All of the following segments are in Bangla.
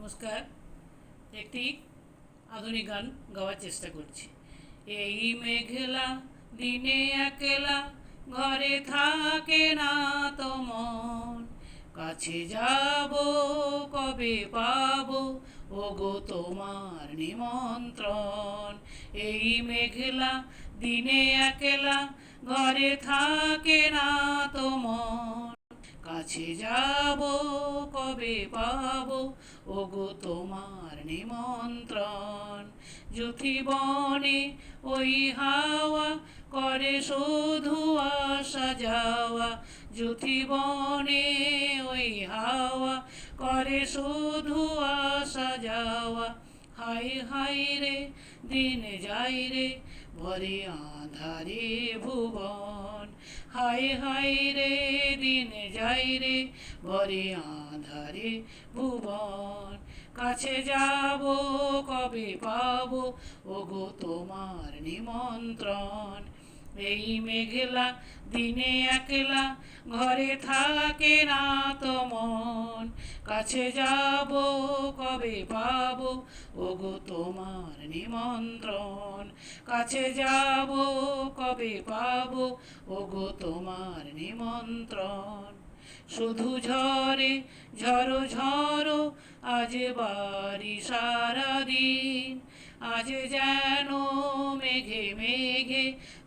নমস্কার। একটি আধুনিক গান গাওয়ার চেষ্টা করছি। এই মেঘলা দিনে একলা ঘরে থাকে না তো মন কাছে যাব, কবে পাবো? ওগো তোমার নিমন্ত্রণ। এই মেঘলা দিনে একলা ঘরে থাকে না তো মন কাছে যাব কবে পাবো? ওগো তোমার নিমন্ত্রণ। জুথি বনে ওই হাওয়া করে শুধু আসা যাওয়া। জুথি বনে ওই হাওয়া করে শুধু আসা যাওয়া। হাই হাই রে, দিন যাই রে ভরে আধারে ভুবন। হাই হায় রে, দিন যাই রে, বরে আধারে ভুবন। কাছে যাব, কবে পাবো? ওগো তোমার নিমন্ত্রণ। এই মেঘলা, দিনে একলা, ঘরে থাকে না তো মন। কাছে যাব, কবে পাবো? ওগো তোমার নিমন্ত্রণ। কাছে যাব, কবে পাবো? ওগো তোমার নিমন্ত্রণ। শুধু ঝরে ঝরো ঝরো আজ বাড়ি সারাদিন। আজ যেন মেঘে মেঘে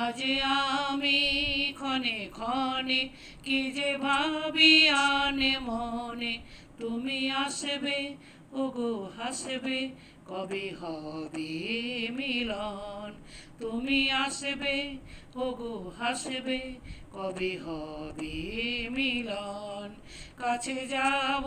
আজ আমি ক্ষণে ক্ষণে কি যে ভাবি আনে মনে? তুমি আসবে, ওগো হাসবে, কবে হবে মিলন? তুমি আসবে, ওগো হাসবে, কবে হবে মিলন? কাছে যাব